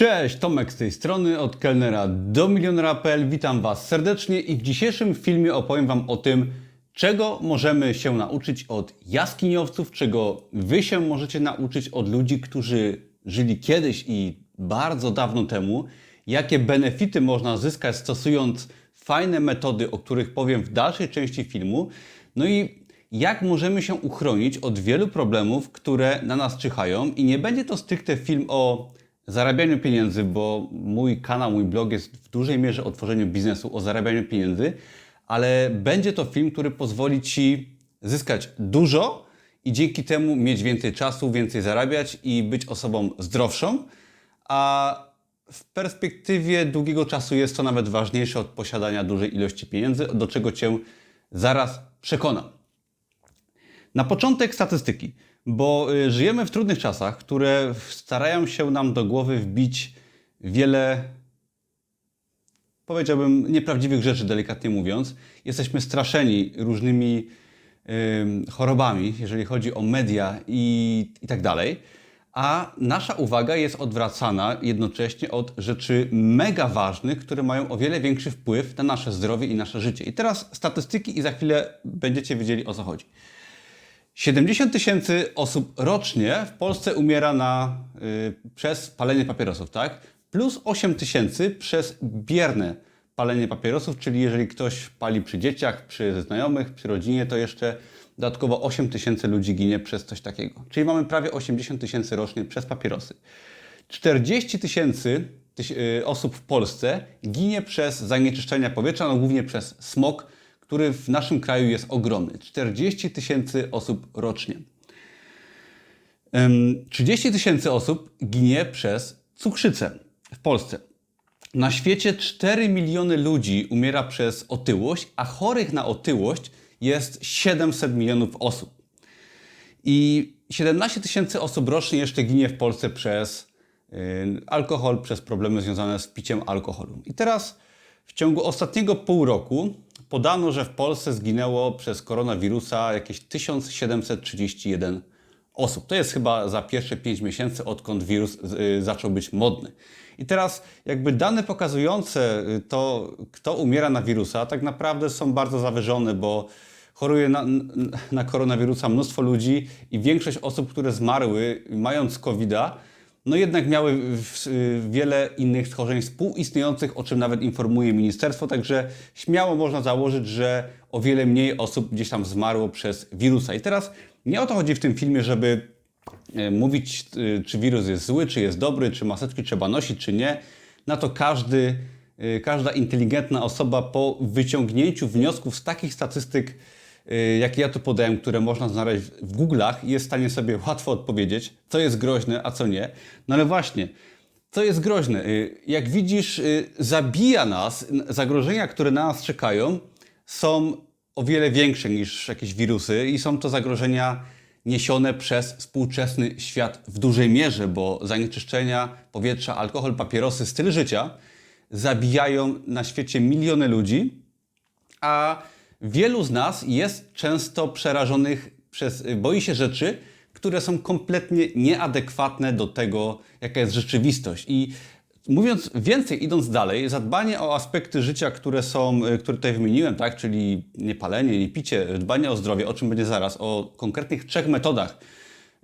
Cześć, Tomek z tej strony, od kelnera do milionera.pl. Witam Was serdecznie i w dzisiejszym filmie opowiem Wam o tym, czego możemy się nauczyć od jaskiniowców, czego Wy się możecie nauczyć od ludzi, którzy żyli kiedyś i bardzo dawno temu, jakie benefity można zyskać stosując fajne metody, o których powiem w dalszej części filmu, no i jak możemy się uchronić od wielu problemów, które na nas czyhają i nie będzie to stricte film o zarabianiu pieniędzy, bo mój kanał, mój blog jest w dużej mierze o tworzeniu biznesu, o zarabianiu pieniędzy, ale będzie to film, który pozwoli Ci zyskać dużo i dzięki temu mieć więcej czasu, więcej zarabiać i być osobą zdrowszą, a w perspektywie długiego czasu jest to nawet ważniejsze od posiadania dużej ilości pieniędzy, do czego Cię zaraz przekonam. Na początek statystyki, bo y, żyjemy w trudnych czasach, które starają się nam do głowy wbić wiele, powiedziałbym, nieprawdziwych rzeczy, delikatnie mówiąc. Jesteśmy straszeni różnymi ym, chorobami, jeżeli chodzi o media i, i tak dalej. A nasza uwaga jest odwracana jednocześnie od rzeczy mega ważnych, które mają o wiele większy wpływ na nasze zdrowie i nasze życie. I teraz statystyki i za chwilę będziecie wiedzieli o co chodzi. 70 tysięcy osób rocznie w Polsce umiera na, y, przez palenie papierosów, tak? Plus 8 tysięcy przez bierne palenie papierosów, czyli jeżeli ktoś pali przy dzieciach, przy znajomych, przy rodzinie, to jeszcze dodatkowo 8 tysięcy ludzi ginie przez coś takiego. Czyli mamy prawie 80 tysięcy rocznie przez papierosy. 40 tysięcy y, osób w Polsce ginie przez zanieczyszczenia powietrza, no głównie przez smog, który w naszym kraju jest ogromny. 40 tysięcy osób rocznie. Ym, 30 tysięcy osób ginie przez cukrzycę w Polsce. Na świecie 4 miliony ludzi umiera przez otyłość, a chorych na otyłość jest 700 milionów osób. I 17 tysięcy osób rocznie jeszcze ginie w Polsce przez y, alkohol, przez problemy związane z piciem alkoholu. I teraz w ciągu ostatniego pół roku podano, że w Polsce zginęło przez koronawirusa jakieś 1731 osób. To jest chyba za pierwsze 5 miesięcy, odkąd wirus y, zaczął być modny. I teraz jakby dane pokazujące y, to, kto umiera na wirusa, tak naprawdę są bardzo zawyżone, bo choruje na, na koronawirusa mnóstwo ludzi i większość osób, które zmarły mając COVID-a, no jednak miały wiele innych schorzeń współistniejących, o czym nawet informuje ministerstwo, także śmiało można założyć, że o wiele mniej osób gdzieś tam zmarło przez wirusa. I teraz nie o to chodzi w tym filmie, żeby e, mówić, y, czy wirus jest zły, czy jest dobry, czy maseczki trzeba nosić, czy nie. Na to każdy, y, każda inteligentna osoba po wyciągnięciu wniosków z takich statystyk, jakie ja tu podałem, które można znaleźć w Google'ach, jest w stanie sobie łatwo odpowiedzieć, co jest groźne, a co nie. No ale właśnie, co jest groźne? Y, Jak widzisz, y, zabija nas, zagrożenia, które na nas czekają, są o wiele większe niż jakieś wirusy i są to zagrożenia niesione przez współczesny świat w dużej mierze, bo zanieczyszczenia powietrza, alkohol, papierosy, styl życia zabijają na świecie miliony ludzi, a wielu z nas jest często przerażonych przez, boi się rzeczy, które są kompletnie nieadekwatne do tego, jaka jest rzeczywistość. I mówiąc więcej, idąc dalej, zadbanie o aspekty życia, które są, y, które tutaj wymieniłem, tak, czyli niepalenie, nie picie, dbanie o zdrowie, o czym będzie zaraz, o konkretnych trzech metodach,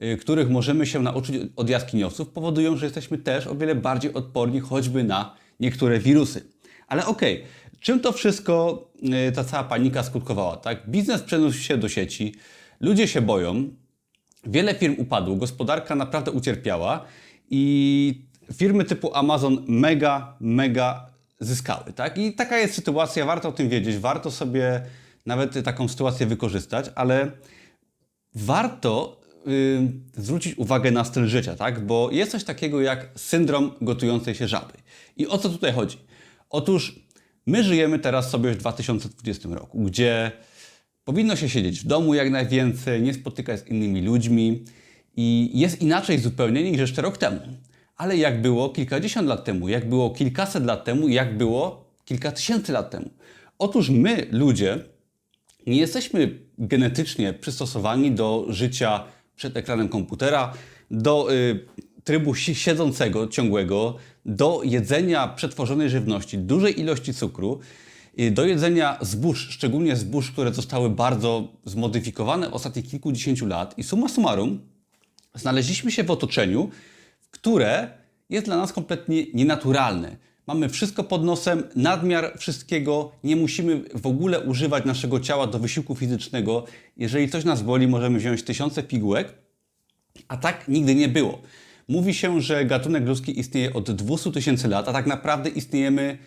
y, których możemy się nauczyć od jaskiniowców, powodują, że jesteśmy też o wiele bardziej odporni choćby na niektóre wirusy. Ale okej, czym to wszystko, y, ta cała panika skutkowała? Tak? Biznes przeniósł się do sieci, ludzie się boją, wiele firm upadło, gospodarka naprawdę ucierpiała i firmy typu Amazon mega, mega zyskały. Tak? I taka jest sytuacja, warto o tym wiedzieć, warto sobie nawet taką sytuację wykorzystać, ale warto y, zwrócić uwagę na styl życia, tak? Bo jest coś takiego jak syndrom gotującej się żaby. I o co tutaj chodzi? Otóż my żyjemy teraz sobie w 2020 roku, gdzie powinno się siedzieć w domu jak najwięcej, nie spotykać z innymi ludźmi i jest inaczej zupełnie niż jeszcze rok temu. Ale jak było kilkadziesiąt lat temu, jak było kilkaset lat temu, jak było kilka tysięcy lat temu. Otóż my, ludzie, nie jesteśmy genetycznie przystosowani do życia przed ekranem komputera, do y, trybu si- siedzącego, ciągłego, do jedzenia przetworzonej żywności, dużej ilości cukru, do jedzenia zbóż, szczególnie zbóż, które zostały bardzo zmodyfikowane w ostatnich kilkudziesięciu lat. I summa summarum, znaleźliśmy się w otoczeniu, które jest dla nas kompletnie nienaturalne. Mamy wszystko pod nosem, nadmiar wszystkiego, nie musimy w ogóle używać naszego ciała do wysiłku fizycznego. Jeżeli coś nas boli, możemy wziąć tysiące pigułek, a tak nigdy nie było. Mówi się, że gatunek ludzki istnieje od 200 tysięcy lat, a tak naprawdę istniejemy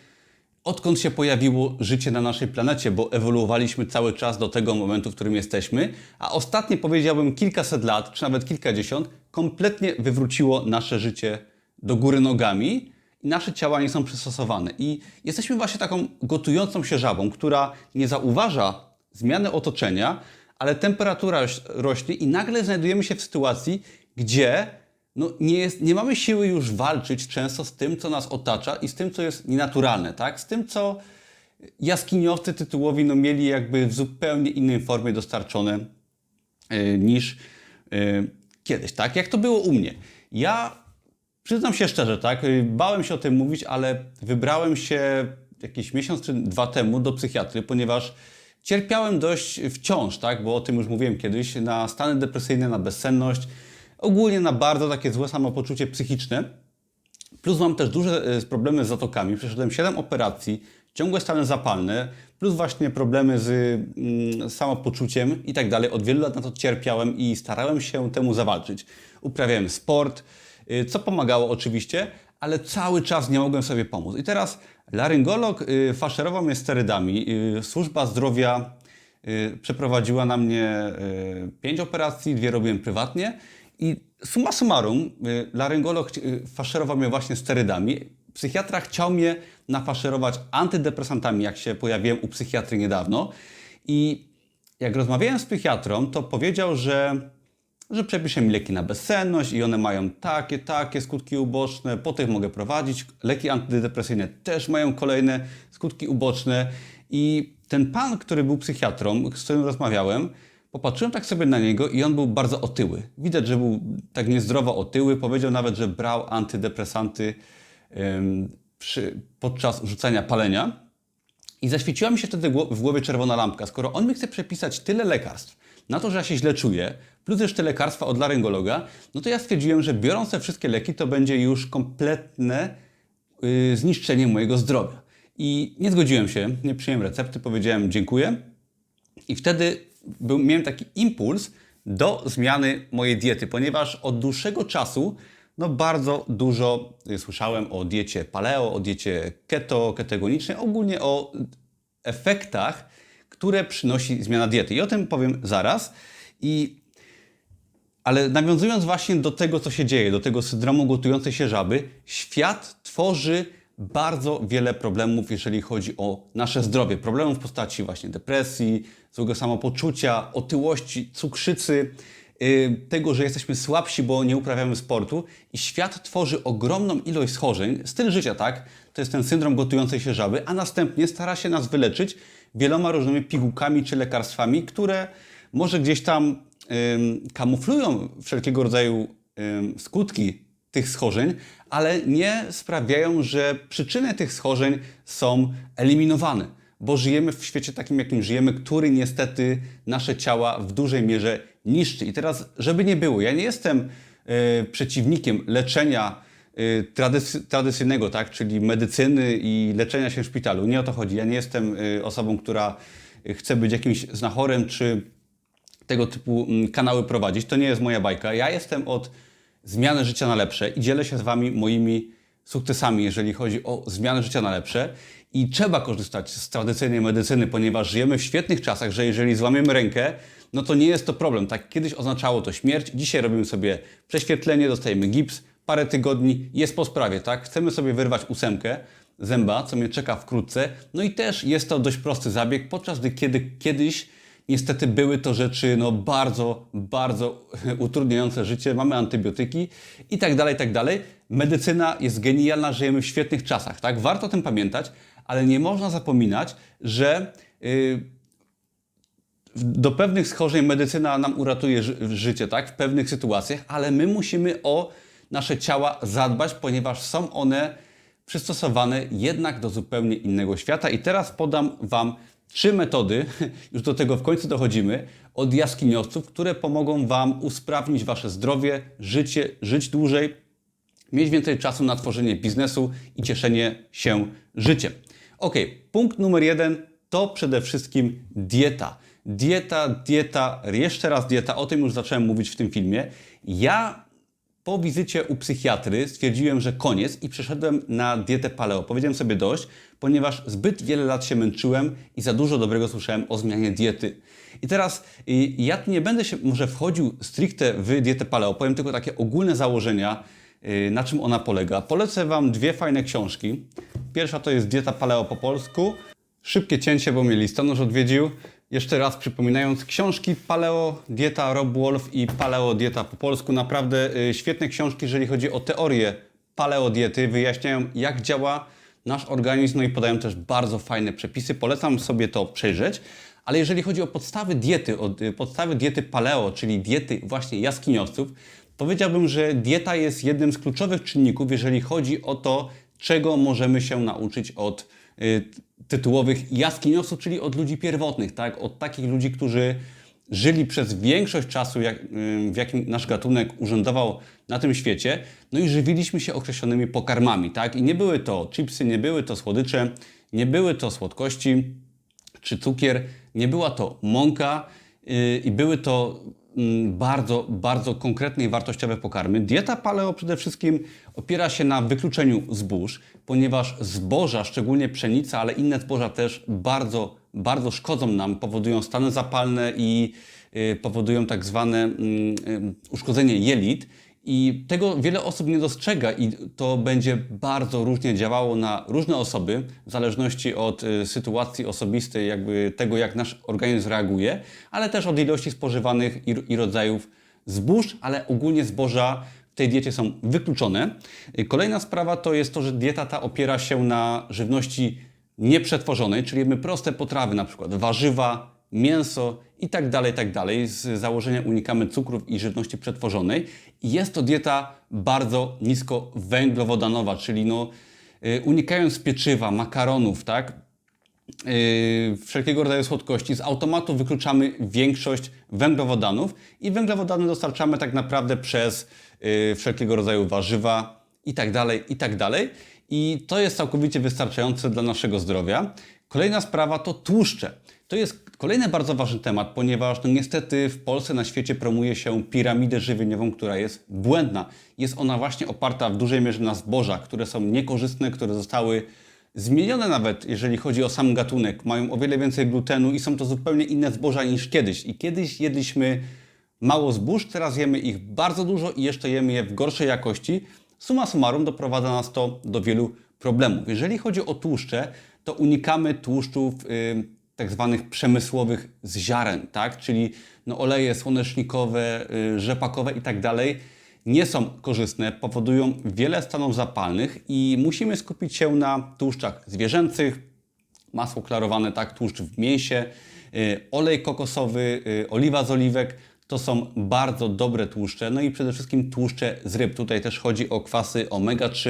odkąd się pojawiło życie na naszej planecie, bo ewoluowaliśmy cały czas do tego momentu, w którym jesteśmy, a ostatnie powiedziałbym kilkaset lat, czy nawet kilkadziesiąt, kompletnie wywróciło nasze życie do góry nogami i nasze ciała nie są przystosowane. I jesteśmy właśnie taką gotującą się żabą, która nie zauważa zmiany otoczenia, ale temperatura roś- rośnie i nagle znajdujemy się w sytuacji, gdzie no, nie, jest, nie mamy siły już walczyć często z tym, co nas otacza i z tym, co jest nienaturalne, tak? Z tym, co jaskiniowcy tytułowi no, mieli jakby w zupełnie innej formie dostarczone y, niż y, kiedyś, tak? Jak to było u mnie. Ja przyznam się szczerze, tak? y, Bałem się o tym mówić, ale wybrałem się jakiś miesiąc czy dwa temu do psychiatry, ponieważ cierpiałem dość wciąż, tak? Bo o tym już mówiłem kiedyś, na stany depresyjne, na bezsenność, ogólnie na bardzo takie złe samopoczucie psychiczne. Plus mam też duże e, problemy z zatokami. Przeszedłem 7 operacji, ciągłe stany zapalne, plus właśnie problemy z mm, samopoczuciem i tak dalej. Od wielu lat na to cierpiałem i starałem się temu zawalczyć. Uprawiałem sport, y, co pomagało oczywiście, ale cały czas nie mogłem sobie pomóc. I teraz laryngolog y, faszerował mnie sterydami. Służba zdrowia przeprowadziła na mnie y, pięć operacji, dwie robiłem prywatnie. I summa summarum, y, laryngolog y, faszerował mnie właśnie sterydami. Psychiatra chciał mnie nafaszerować antydepresantami, jak się pojawiłem u psychiatry niedawno. I jak rozmawiałem z psychiatrą, to powiedział, że, że przepiszę mi leki na bezsenność i one mają takie, takie skutki uboczne, po tych mogę prowadzić. Leki antydepresyjne też mają kolejne skutki uboczne. I ten pan, który był psychiatrą, z którym rozmawiałem, popatrzyłem tak sobie na niego i on był bardzo otyły. Widać, że był tak niezdrowo otyły. Powiedział nawet, że brał antydepresanty em, przy, podczas rzucania palenia. I zaświeciła mi się wtedy w głowie czerwona lampka. Skoro on mi chce przepisać tyle lekarstw na to, że ja się źle czuję, plus jeszcze lekarstwa od laryngologa, no to ja stwierdziłem, że biorąc te wszystkie leki, to będzie już kompletne y, zniszczenie mojego zdrowia. I nie zgodziłem się, nie przyjąłem recepty, powiedziałem dziękuję. I wtedy był, miałem taki impuls do zmiany mojej diety, ponieważ od dłuższego czasu no bardzo dużo y, słyszałem o diecie paleo, o diecie keto, ketogenicznej, ogólnie o efektach, które przynosi zmiana diety. I o tym powiem zaraz. I ale nawiązując właśnie do tego, co się dzieje, do tego syndromu gotującej się żaby, świat tworzy bardzo wiele problemów, jeżeli chodzi o nasze zdrowie. Problemów w postaci właśnie depresji, złego samopoczucia, otyłości, cukrzycy, yy, tego, że jesteśmy słabsi, bo nie uprawiamy sportu. I świat tworzy ogromną ilość schorzeń, styl życia, tak? To jest ten syndrom gotującej się żaby, a następnie stara się nas wyleczyć wieloma różnymi pigułkami czy lekarstwami, które może gdzieś tam ym, kamuflują wszelkiego rodzaju ym, skutki tych schorzeń, ale nie sprawiają, że przyczyny tych schorzeń są eliminowane, bo żyjemy w świecie takim, jakim żyjemy, który niestety nasze ciała w dużej mierze niszczy. I teraz, żeby nie było, ja nie jestem y, przeciwnikiem leczenia y, tradycy- tradycyjnego, tak, czyli medycyny i leczenia się w szpitalu. Nie o to chodzi. Ja nie jestem y, osobą, która chce być jakimś znachorem czy tego typu mm, kanały prowadzić. To nie jest moja bajka. Ja jestem od zmiany życia na lepsze i dzielę się z Wami moimi sukcesami, jeżeli chodzi o zmianę życia na lepsze. I trzeba korzystać z tradycyjnej medycyny, ponieważ żyjemy w świetnych czasach, że jeżeli złamiemy rękę, no to nie jest to problem. Tak kiedyś oznaczało to śmierć. Dzisiaj robimy sobie prześwietlenie, dostajemy gips, parę tygodni, jest po sprawie, tak? Chcemy sobie wyrwać ósemkę zęba, co mnie czeka wkrótce. No i też jest to dość prosty zabieg, podczas gdy kiedy, kiedyś Niestety były to rzeczy no, bardzo, bardzo utrudniające życie. Mamy antybiotyki i tak dalej, i tak dalej. Medycyna jest genialna, żyjemy w świetnych czasach, tak? Warto o tym pamiętać, ale nie można zapominać, że yy, do pewnych schorzeń medycyna nam uratuje ży życie, tak? W pewnych sytuacjach, ale my musimy o nasze ciała zadbać, ponieważ są one przystosowane jednak do zupełnie innego świata. I teraz podam Wam trzy metody, już do tego w końcu dochodzimy, od jaskiniowców, które pomogą Wam usprawnić Wasze zdrowie, życie, żyć dłużej, mieć więcej czasu na tworzenie biznesu i cieszenie się życiem. Ok, punkt numer jeden to przede wszystkim dieta. Dieta, dieta, jeszcze raz dieta, o tym już zacząłem mówić w tym filmie. Ja po wizycie u psychiatry stwierdziłem, że koniec i przeszedłem na dietę paleo. Powiedziałem sobie dość, ponieważ zbyt wiele lat się męczyłem i za dużo dobrego słyszałem o zmianie diety. I teraz y, ja nie będę się może wchodził stricte w dietę paleo, powiem tylko takie ogólne założenia, y, na czym ona polega. Polecę Wam dwie fajne książki. Pierwsza to jest Dieta Paleo po polsku. Szybkie cięcie, bo mnie listonosz odwiedził. Jeszcze raz przypominając, książki Paleo Dieta Rob Wolf i Paleo Dieta po polsku. Naprawdę y, świetne książki, jeżeli chodzi o teorię paleo diety. Wyjaśniają, jak działa nasz organizm, no i podają też bardzo fajne przepisy. Polecam sobie to przejrzeć. Ale jeżeli chodzi o podstawy diety, o y, podstawy diety paleo, czyli diety właśnie jaskiniowców, powiedziałbym, że dieta jest jednym z kluczowych czynników, jeżeli chodzi o to, czego możemy się nauczyć od tytułowych jaskiniowców, czyli od ludzi pierwotnych, tak? Od takich ludzi, którzy żyli przez większość czasu, jak, y, w jakim nasz gatunek urzędował na tym świecie, no i żywiliśmy się określonymi pokarmami, tak? I nie były to chipsy, nie były to słodycze, nie były to słodkości czy cukier, nie była to mąka yy, i były to bardzo, bardzo konkretne i wartościowe pokarmy. Dieta paleo przede wszystkim opiera się na wykluczeniu zbóż, ponieważ zboża, szczególnie pszenica, ale inne zboża też bardzo, bardzo szkodzą nam, powodują stany zapalne i y, powodują tak zwane mm, y, uszkodzenie jelit. I tego wiele osób nie dostrzega i to będzie bardzo różnie działało na różne osoby, w zależności od y, sytuacji osobistej, jakby tego, jak nasz organizm reaguje, ale też od ilości spożywanych i, i rodzajów zbóż, ale ogólnie zboża w tej diecie są wykluczone. Y, Kolejna sprawa to jest to, że dieta ta opiera się na żywności nieprzetworzonej, czyli jemy proste potrawy, na przykład warzywa, mięso i tak dalej, tak dalej. Z założenia unikamy cukrów i żywności przetworzonej. Jest to dieta bardzo nisko węglowodanowa, czyli no, y, unikając pieczywa, makaronów, tak? Yy, wszelkiego rodzaju słodkości, z automatu wykluczamy większość węglowodanów i węglowodany dostarczamy tak naprawdę przez yy, wszelkiego rodzaju warzywa i tak dalej, i tak dalej. I to jest całkowicie wystarczające dla naszego zdrowia. Kolejna sprawa to tłuszcze. To jest kolejny bardzo ważny temat, ponieważ no niestety w Polsce, na świecie promuje się piramidę żywieniową, która jest błędna. Jest ona właśnie oparta w dużej mierze na zbożach, które są niekorzystne, które zostały zmienione nawet, jeżeli chodzi o sam gatunek. Mają o wiele więcej glutenu i są to zupełnie inne zboża niż kiedyś. I kiedyś jedliśmy mało zbóż, teraz jemy ich bardzo dużo i jeszcze jemy je w gorszej jakości. Suma summarum doprowadza nas to do wielu problemów. Jeżeli chodzi o tłuszcze, to unikamy tłuszczów y, tak zwanych przemysłowych z ziaren, tak? czyli no, oleje słonecznikowe, y, rzepakowe i tak dalej nie są korzystne, powodują wiele stanów zapalnych i musimy skupić się na tłuszczach zwierzęcych, masło klarowane, tak, tłuszcz w mięsie, y, olej kokosowy, y, oliwa z oliwek. To są bardzo dobre tłuszcze, no i przede wszystkim tłuszcze z ryb. Tutaj też chodzi o kwasy omega-3,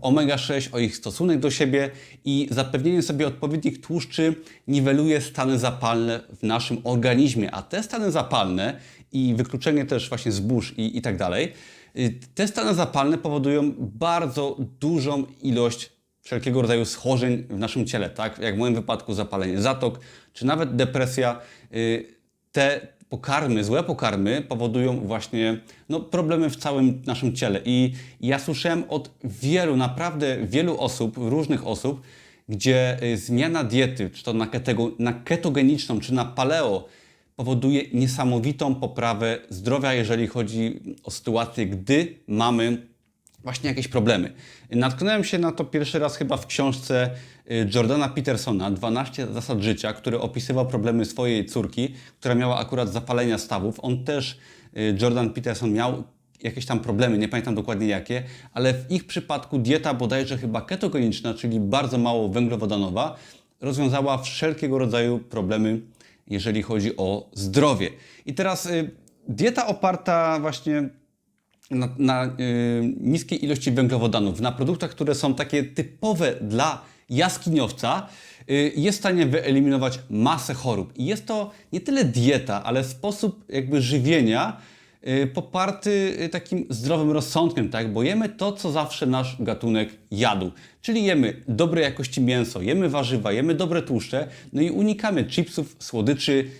omega-6, o ich stosunek do siebie i zapewnienie sobie odpowiednich tłuszczy niweluje stany zapalne w naszym organizmie, a te stany zapalne i wykluczenie też właśnie zbóż i, i tak dalej, y, te stany zapalne powodują bardzo dużą ilość wszelkiego rodzaju schorzeń w naszym ciele, tak? Jak w moim wypadku zapalenie zatok, czy nawet depresja. Y, Te pokarmy, złe pokarmy powodują właśnie no, problemy w całym naszym ciele. I ja słyszałem od wielu, naprawdę wielu osób, różnych osób, gdzie y, zmiana diety, czy to na, ketego, na ketogeniczną, czy na paleo, powoduje niesamowitą poprawę zdrowia, jeżeli chodzi o sytuację, gdy mamy właśnie jakieś problemy. Natknąłem się na to pierwszy raz chyba w książce y, Jordana Petersona 12 zasad życia, który opisywał problemy swojej córki, która miała akurat zapalenia stawów. On też, y, Jordan Peterson, miał jakieś tam problemy, nie pamiętam dokładnie jakie, ale w ich przypadku dieta bodajże chyba ketogeniczna, czyli bardzo mało węglowodanowa, rozwiązała wszelkiego rodzaju problemy, jeżeli chodzi o zdrowie. I teraz y, dieta oparta właśnie na, na y, niskiej ilości węglowodanów, na produktach, które są takie typowe dla jaskiniowca, y, jest w stanie wyeliminować masę chorób. I jest to nie tyle dieta, ale sposób jakby żywienia y, poparty takim zdrowym rozsądkiem, tak? Bo jemy to, co zawsze nasz gatunek jadł. Czyli jemy dobrej jakości mięso, jemy warzywa, jemy dobre tłuszcze, no i unikamy chipsów, słodyczy,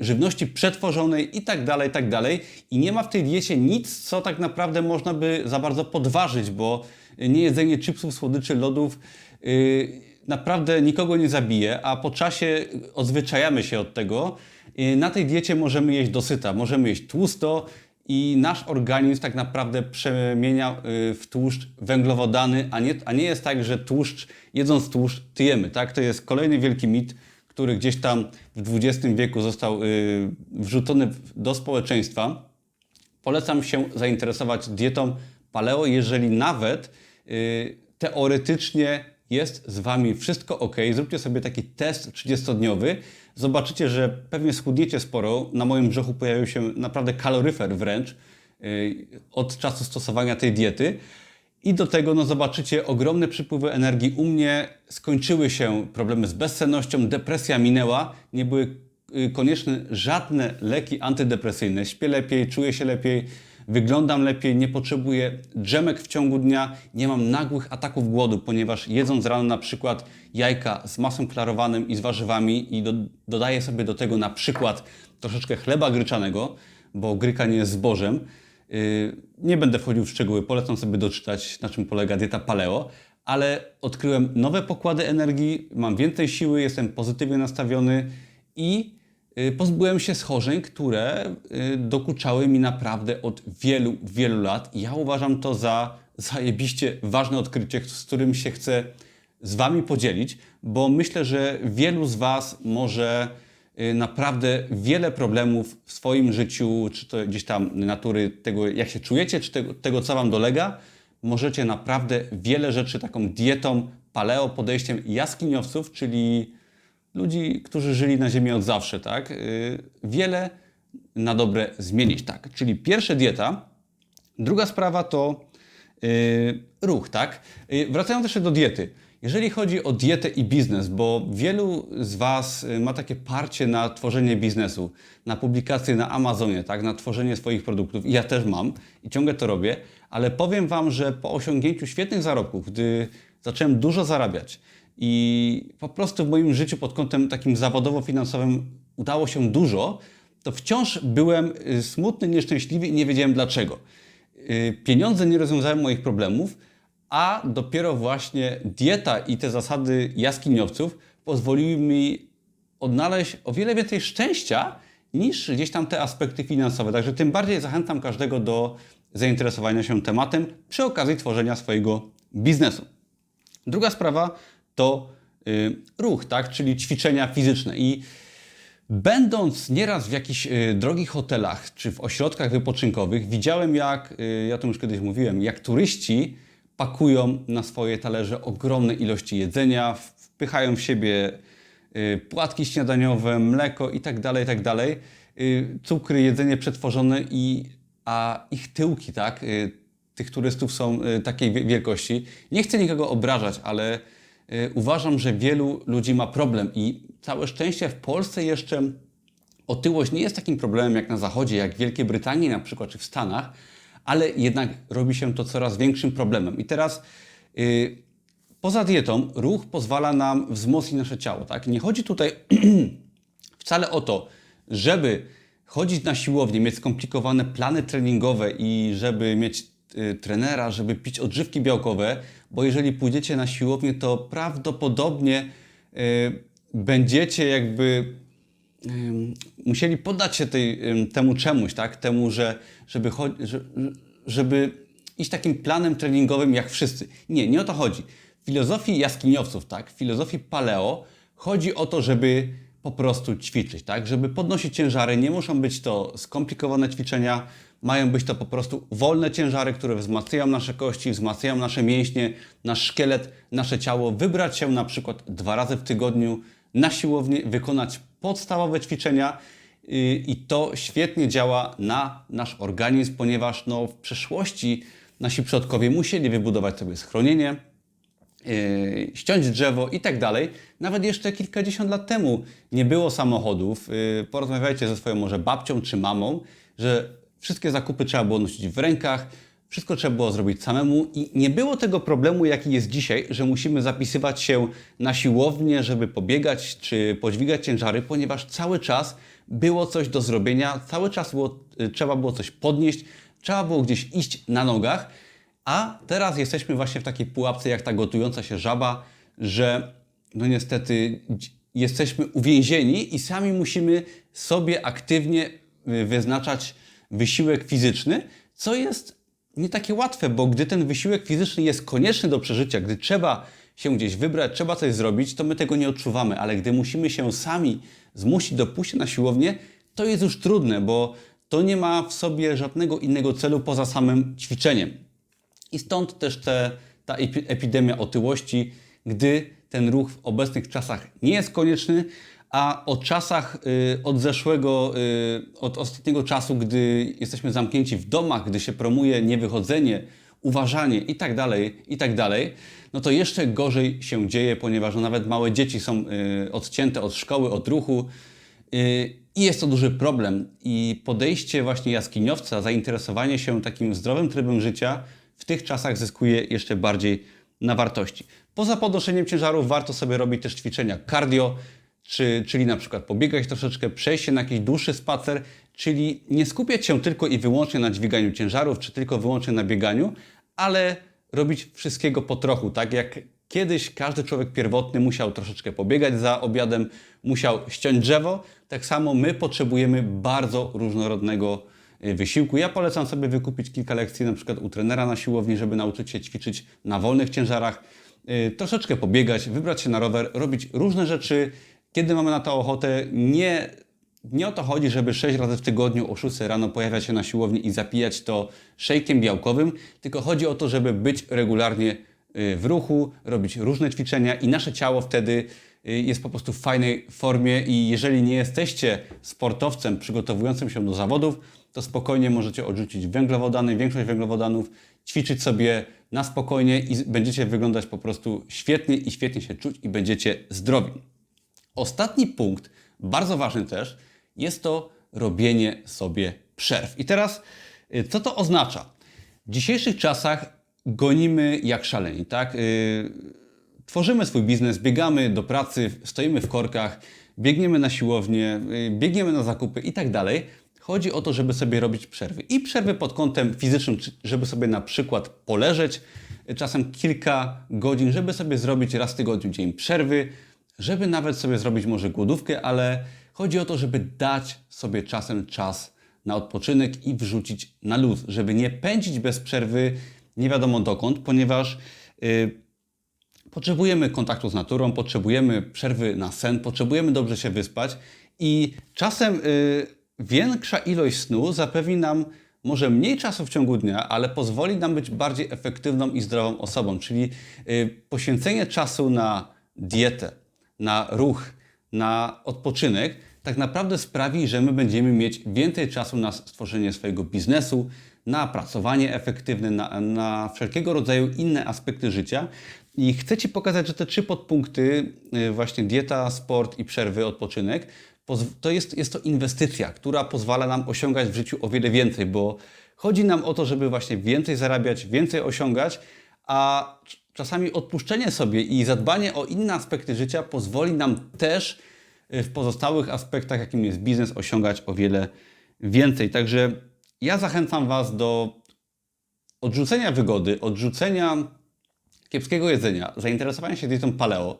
żywności przetworzonej i tak dalej, tak dalej. I nie ma w tej diecie nic, co tak naprawdę można by za bardzo podważyć, bo nie jedzenie chipsów, słodyczy, lodów yy, naprawdę nikogo nie zabije, a po czasie odzwyczajamy się od tego. Yy, na tej diecie możemy jeść dosyta, możemy jeść tłusto i nasz organizm tak naprawdę przemienia yy, w tłuszcz węglowodany, a nie, a nie jest tak, że tłuszcz, jedząc tłuszcz, tyjemy. Tak? To jest kolejny wielki mit, który gdzieś tam w XX wieku został y, wrzucony do społeczeństwa. Polecam się zainteresować dietą paleo, jeżeli nawet y, teoretycznie jest z Wami wszystko ok. Zróbcie sobie taki test 30-dniowy. Zobaczycie, że pewnie schudniecie sporo. Na moim brzuchu pojawił się naprawdę kaloryfer wręcz y, od czasu stosowania tej diety. I do tego no, zobaczycie ogromne przypływy energii. U mnie skończyły się problemy z bezsennością, depresja minęła, nie były y, konieczne żadne leki antydepresyjne. Śpię lepiej, czuję się lepiej, wyglądam lepiej, nie potrzebuję drzemek w ciągu dnia, nie mam nagłych ataków głodu, ponieważ jedząc rano na przykład jajka z masą klarowanym i z warzywami i do, dodaję sobie do tego na przykład troszeczkę chleba gryczanego, bo gryka nie jest zbożem, Nie będę wchodził w szczegóły, polecam sobie doczytać, na czym polega dieta paleo, ale odkryłem nowe pokłady energii, mam więcej siły, jestem pozytywnie nastawiony i yy, pozbyłem się schorzeń, które yy, dokuczały mi naprawdę od wielu, wielu lat. Ja uważam to za zajebiście ważne odkrycie, z którym się chcę z Wami podzielić, bo myślę, że wielu z Was może y, naprawdę wiele problemów w swoim życiu, czy to gdzieś tam natury tego, jak się czujecie, czy tego, tego co Wam dolega, możecie naprawdę wiele rzeczy taką dietą, paleo, podejściem jaskiniowców, czyli ludzi, którzy żyli na ziemi od zawsze, tak? y, Wiele na dobre zmienić, tak? Czyli pierwsza dieta, druga sprawa to y, ruch, tak? Y, Wracając jeszcze do diety. Jeżeli chodzi o dietę i biznes, bo wielu z Was y, ma takie parcie na tworzenie biznesu, na publikacje na Amazonie, tak, na tworzenie swoich produktów, i ja też mam i ciągle to robię, ale powiem Wam, że po osiągnięciu świetnych zarobków, gdy zacząłem dużo zarabiać i po prostu w moim życiu pod kątem takim zawodowo-finansowym udało się dużo, to wciąż byłem y, smutny, nieszczęśliwy i nie wiedziałem dlaczego. Y, Pieniądze nie rozwiązały moich problemów, a dopiero właśnie dieta i te zasady jaskiniowców pozwoliły mi odnaleźć o wiele więcej szczęścia niż gdzieś tam te aspekty finansowe. Także tym bardziej zachęcam każdego do zainteresowania się tematem przy okazji tworzenia swojego biznesu. Druga sprawa to y, ruch, tak? czyli ćwiczenia fizyczne. I Będąc nieraz w jakichś y, drogich hotelach czy w ośrodkach wypoczynkowych, widziałem jak, y, ja to już kiedyś mówiłem, jak turyści pakują na swoje talerze ogromne ilości jedzenia, wpychają w siebie y, płatki śniadaniowe, mleko i tak dalej, i tak y, cukry, jedzenie przetworzone i a ich tyłki, tak, y, tych turystów są takiej wie- wielkości. Nie chcę nikogo obrażać, ale uważam, że wielu ludzi ma problem i całe szczęście w Polsce jeszcze otyłość nie jest takim problemem jak na Zachodzie, jak w Wielkiej Brytanii na przykład, czy w Stanach, ale jednak robi się to coraz większym problemem. I teraz y, poza dietą ruch pozwala nam wzmocnić nasze ciało. Tak? Nie chodzi tutaj wcale o to, żeby chodzić na siłownię, mieć skomplikowane plany treningowe i żeby mieć y, trenera, żeby pić odżywki białkowe, bo jeżeli pójdziecie na siłownię, to prawdopodobnie y, będziecie jakby ym, musieli poddać się tej, temu czemuś, tak? Temu, że żeby, żeby iść takim planem treningowym jak wszyscy. Nie, nie o to chodzi. W filozofii jaskiniowców, tak? W filozofii paleo chodzi o to, żeby po prostu ćwiczyć, tak? Żeby podnosić ciężary. Nie muszą być to skomplikowane ćwiczenia, mają być to po prostu wolne ciężary, które wzmacniają nasze kości, wzmacniają nasze mięśnie, nasz szkielet, nasze ciało. Wybrać się na przykład dwa razy w tygodniu na siłownię, wykonać podstawowe ćwiczenia. I to świetnie działa na nasz organizm, ponieważ no, w przeszłości nasi przodkowie musieli wybudować sobie schronienie, yy, ściąć drzewo i tak dalej. Nawet jeszcze kilkadziesiąt lat temu nie było samochodów. Yy, porozmawiajcie ze swoją może babcią czy mamą, że wszystkie zakupy trzeba było nosić w rękach, wszystko trzeba było zrobić samemu i nie było tego problemu, jaki jest dzisiaj, że musimy zapisywać się na siłownię, żeby pobiegać czy podźwigać ciężary, ponieważ cały czas było coś do zrobienia, cały czas było, y, trzeba było coś podnieść, trzeba było gdzieś iść na nogach, a teraz jesteśmy właśnie w takiej pułapce jak ta gotująca się żaba, że no niestety jesteśmy uwięzieni i sami musimy sobie aktywnie y, wyznaczać wysiłek fizyczny, co jest nie takie łatwe, bo gdy ten wysiłek fizyczny jest konieczny do przeżycia, gdy trzeba się gdzieś wybrać, trzeba coś zrobić, to my tego nie odczuwamy, ale gdy musimy się sami zmusić do pójścia na siłownię, to jest już trudne, bo to nie ma w sobie żadnego innego celu poza samym ćwiczeniem. I stąd też te, ta epi- epidemia otyłości, gdy ten ruch w obecnych czasach nie jest konieczny, a o czasach y, od zeszłego, y, od ostatniego czasu, gdy jesteśmy zamknięci w domach, gdy się promuje niewychodzenie, uważanie i tak dalej, i tak dalej, no to jeszcze gorzej się dzieje, ponieważ no nawet małe dzieci są y, odcięte od szkoły, od ruchu, Yy, I jest to duży problem. I podejście właśnie jaskiniowca, zainteresowanie się takim zdrowym trybem życia w tych czasach zyskuje jeszcze bardziej na wartości. Poza podnoszeniem ciężarów warto sobie robić też ćwiczenia cardio, czy, czyli na przykład pobiegać troszeczkę, przejść się na jakiś dłuższy spacer, czyli nie skupiać się tylko i wyłącznie na dźwiganiu ciężarów, czy tylko wyłącznie na bieganiu, ale robić wszystkiego po trochu, tak jak kiedyś każdy człowiek pierwotny musiał troszeczkę pobiegać za obiadem, musiał ściąć drzewo, tak samo my potrzebujemy bardzo różnorodnego y, wysiłku. Ja polecam sobie wykupić kilka lekcji na przykład u trenera na siłowni, żeby nauczyć się ćwiczyć na wolnych ciężarach, y, troszeczkę pobiegać, wybrać się na rower, robić różne rzeczy, kiedy mamy na to ochotę, nie nie o to chodzi, żeby 6 razy w tygodniu o 6 rano pojawiać się na siłowni i zapijać to szejkiem białkowym, tylko chodzi o to, żeby być regularnie y, w ruchu, robić różne ćwiczenia i nasze ciało wtedy y, jest po prostu w fajnej formie i jeżeli nie jesteście sportowcem przygotowującym się do zawodów, to spokojnie możecie odrzucić węglowodany, większość węglowodanów, ćwiczyć sobie na spokojnie i będziecie wyglądać po prostu świetnie i świetnie się czuć i będziecie zdrowi. Ostatni punkt, bardzo ważny też, jest to robienie sobie przerw. I teraz, y, co to oznacza? W dzisiejszych czasach gonimy jak szaleni, tak? Y, Tworzymy swój biznes, biegamy do pracy, stoimy w korkach, biegniemy na siłownię, y, biegniemy na zakupy i tak dalej. Chodzi o to, żeby sobie robić przerwy. I przerwy pod kątem fizycznym, żeby sobie na przykład poleżeć, czasem kilka godzin, żeby sobie zrobić raz w tygodniu dzień przerwy, żeby nawet sobie zrobić może głodówkę, ale chodzi o to, żeby dać sobie czasem czas na odpoczynek i wrzucić na luz, żeby nie pędzić bez przerwy nie wiadomo dokąd, ponieważ y, Potrzebujemy kontaktu z naturą, potrzebujemy przerwy na sen, potrzebujemy dobrze się wyspać i czasem y, większa ilość snu zapewni nam może mniej czasu w ciągu dnia, ale pozwoli nam być bardziej efektywną i zdrową osobą, czyli y, poświęcenie czasu na dietę, na ruch, na odpoczynek tak naprawdę sprawi, że my będziemy mieć więcej czasu na stworzenie swojego biznesu, na pracowanie efektywne, na, na wszelkiego rodzaju inne aspekty życia. I chcę Ci pokazać, że te trzy podpunkty, y, właśnie dieta, sport i przerwy, odpoczynek, to jest, jest to inwestycja, która pozwala nam osiągać w życiu o wiele więcej, bo chodzi nam o to, żeby właśnie więcej zarabiać, więcej osiągać, a cz- czasami odpuszczenie sobie i zadbanie o inne aspekty życia pozwoli nam też w pozostałych aspektach, jakim jest biznes, osiągać o wiele więcej. Także ja zachęcam Was do odrzucenia wygody, odrzucenia kiepskiego jedzenia, zainteresowania się dietą paleo,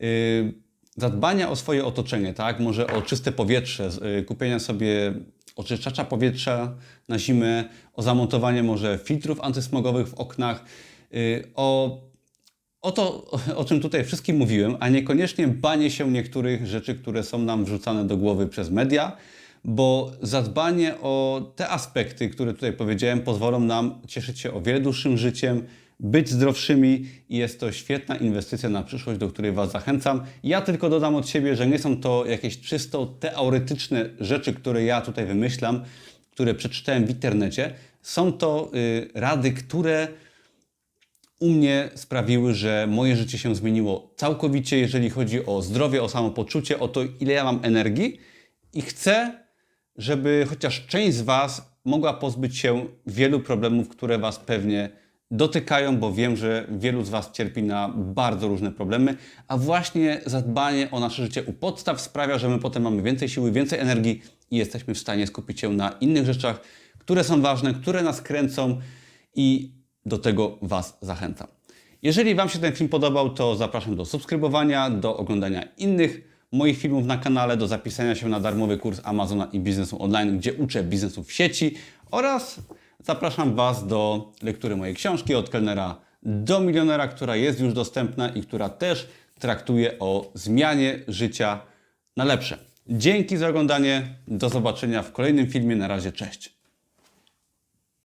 yy, zadbania o swoje otoczenie, tak? Może o czyste powietrze, yy, kupienia sobie oczyszczacza powietrza na zimę, o zamontowanie może filtrów antysmogowych w oknach, o o to, o czym tutaj wszystkim mówiłem, a niekoniecznie banie się niektórych rzeczy, które są nam wrzucane do głowy przez media, bo zadbanie o te aspekty, które tutaj powiedziałem, pozwolą nam cieszyć się o wiele dłuższym życiem, być zdrowszymi i jest to świetna inwestycja na przyszłość, do której Was zachęcam. Ja tylko dodam od siebie, że nie są to jakieś czysto teoretyczne rzeczy, które ja tutaj wymyślam, które przeczytałem w internecie. Są to y, rady, które u mnie sprawiły, że moje życie się zmieniło całkowicie, jeżeli chodzi o zdrowie, o samopoczucie, o to, ile ja mam energii. I chcę, żeby chociaż część z Was mogła pozbyć się wielu problemów, które Was pewnie dotykają, bo wiem, że wielu z Was cierpi na bardzo różne problemy, a właśnie zadbanie o nasze życie u podstaw sprawia, że my potem mamy więcej siły, więcej energii i jesteśmy w stanie skupić się na innych rzeczach, które są ważne, które nas kręcą i do tego Was zachęcam. Jeżeli Wam się ten film podobał, to zapraszam do subskrybowania, do oglądania innych moich filmów na kanale, do zapisania się na darmowy kurs Amazona i biznesu online, gdzie uczę biznesu w sieci oraz zapraszam Was do lektury mojej książki od kelnera do milionera, która jest już dostępna i która też traktuje o zmianie życia na lepsze. Dzięki za oglądanie. Do zobaczenia w kolejnym filmie. Na razie, cześć.